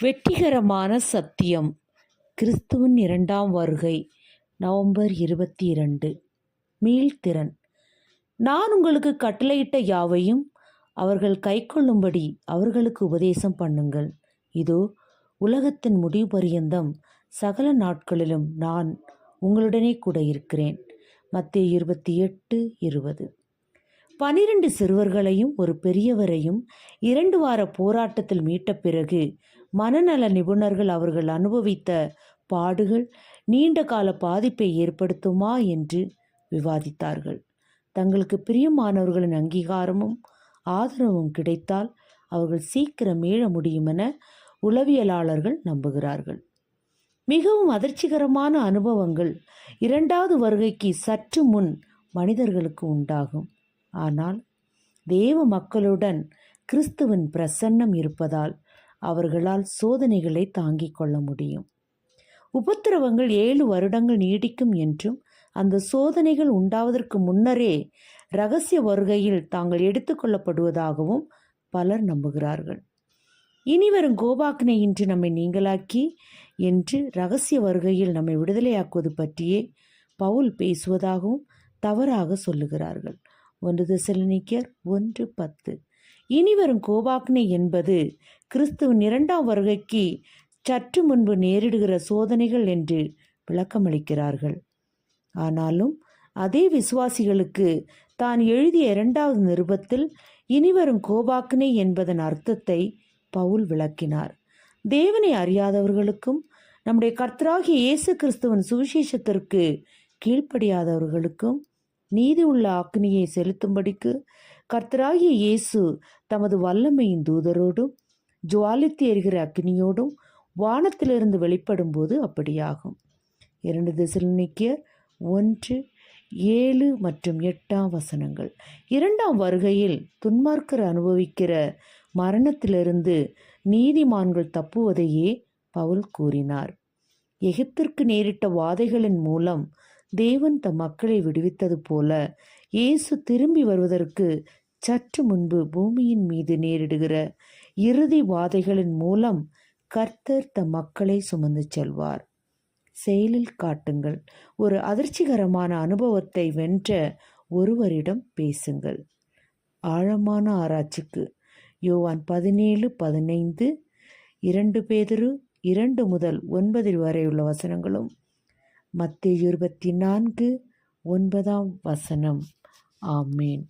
வெற்றிகரமான சத்தியம். கிறிஸ்துவின் இரண்டாம் வருகை நவம்பர் இருபத்தி இரண்டு மீள்திறன் நான் உங்களுக்கு கட்டளையிட்ட யாவையும் அவர்கள் கைக்கொள்ளும்படி அவர்களுக்கு உபதேசம் பண்ணுங்கள். இதோ உலகத்தின் முடிவு பரியந்தம் சகல நாட்களிலும் நான் உங்களுடனே கூட இருக்கிறேன். மத்திய இருபத்தி எட்டு இருபது. பனிரெண்டு சிறுவர்களையும் ஒரு பெரியவரையும் இரண்டு வார போராட்டத்தில் மீட்ட பிறகு மனநல நிபுணர்கள் அவர்கள் அனுபவித்த பாடுகள் நீண்ட கால பாதிப்பை ஏற்படுத்துமா என்று விவாதித்தார்கள். தங்களுக்கு பிரியமானவர்களின் அங்கீகாரமும் ஆதரவும் கிடைத்தால் அவர்கள் சீக்கிரம் மீள முடியுமென உளவியலாளர்கள் நம்புகிறார்கள். மிகவும் அதிர்ச்சிகரமான அனுபவங்கள் இரண்டாவது வருகைக்கு சற்று முன் மனிதர்களுக்கு உண்டாகும். ஆனால் தேவ மக்களுடன் கிறிஸ்துவின் பிரசன்னம் இருப்பதால் அவர்களால் சோதனைகளை தாங்கிக் கொள்ள முடியும். உபத்திரவங்கள் ஏழு வருடங்கள் நீடிக்கும் என்றும் அந்த சோதனைகள் உண்டாவதற்கு முன்னரே ரகசிய வருகையில் தாங்கள் எடுத்துக்கொள்ளப்படுவதாகவும் பலர் நம்புகிறார்கள். இனிவரும் கோபாக்னை இன்று நம்மை நீங்களாக்கி என்று ரகசிய வருகையில் நம்மை விடுதலையாக்குவது பற்றியே பவுல் பேசுவதாகவும் தவறாக சொல்லுகிறார்கள். ஒன்று திசலனிக்கர் ஒன்று பத்து. இனிவரும் கோபாக்னி என்பது கிறிஸ்துவின் இரண்டாம் வருகைக்கு சற்று முன்பு நேரிடுகிற சோதனைகள் என்று விளக்கமளிக்கிறார்கள். ஆனாலும் அதே விசுவாசிகளுக்கு தான் எழுதிய இரண்டாவது நிருபத்தில் இனிவரும் கோபாக்னே என்பதன் அர்த்தத்தை பவுல் விளக்கினார். தேவனை அறியாதவர்களுக்கும் நம்முடைய கர்த்தராகிய இயேசு கிறிஸ்துவின் சுவிசேஷத்திற்கு கீழ்ப்படியாதவர்களுக்கும் நீதி உள்ள அக்னியை செலுத்தும்படிக்கு கர்த்தராகிய இயேசு தமது வல்லமையின் தூதரோடும் ஜுவாலித்து எரிகிற அக்னியோடும் வானத்திலிருந்து வெளிப்படும் போது அப்படியாகும். இரண்டு திசைநிக்கியர் ஒன்று ஏழு மற்றும் எட்டாம் வசனங்கள். இரண்டாம் வருகையில் துன்மார்க்கர் அனுபவிக்கிற மரணத்திலிருந்து நீதிமான்கள் தப்புவதையே பவுல் கூறினார். எகிப்திற்கு நேரிட்ட வாதைகளின் மூலம் தேவன் தம் மக்களை விடுவித்தது போல இயேசு திரும்பி வருவதற்கு சற்று முன்பு பூமியின் மீது நேரிடுகிற இறுதி வாதைகளின் மூலம் கர்த்தர் தம் மக்களை சுமந்து செல்வார். செயலில் காட்டுங்கள். ஒரு அதிர்ச்சிகரமான அனுபவத்தை வென்ற ஒருவரிடம் பேசுங்கள். ஆழமான ஆராய்ச்சிக்கு. யோவான் பதினேழு பதினைந்து இரண்டு பேதிரு இரண்டு முதல் ஒன்பதில் வரையுள்ள வசனங்களும் மத்திய இருபத்தி நான்கு ஒன்பதாம் வசனம். ஆமீன்.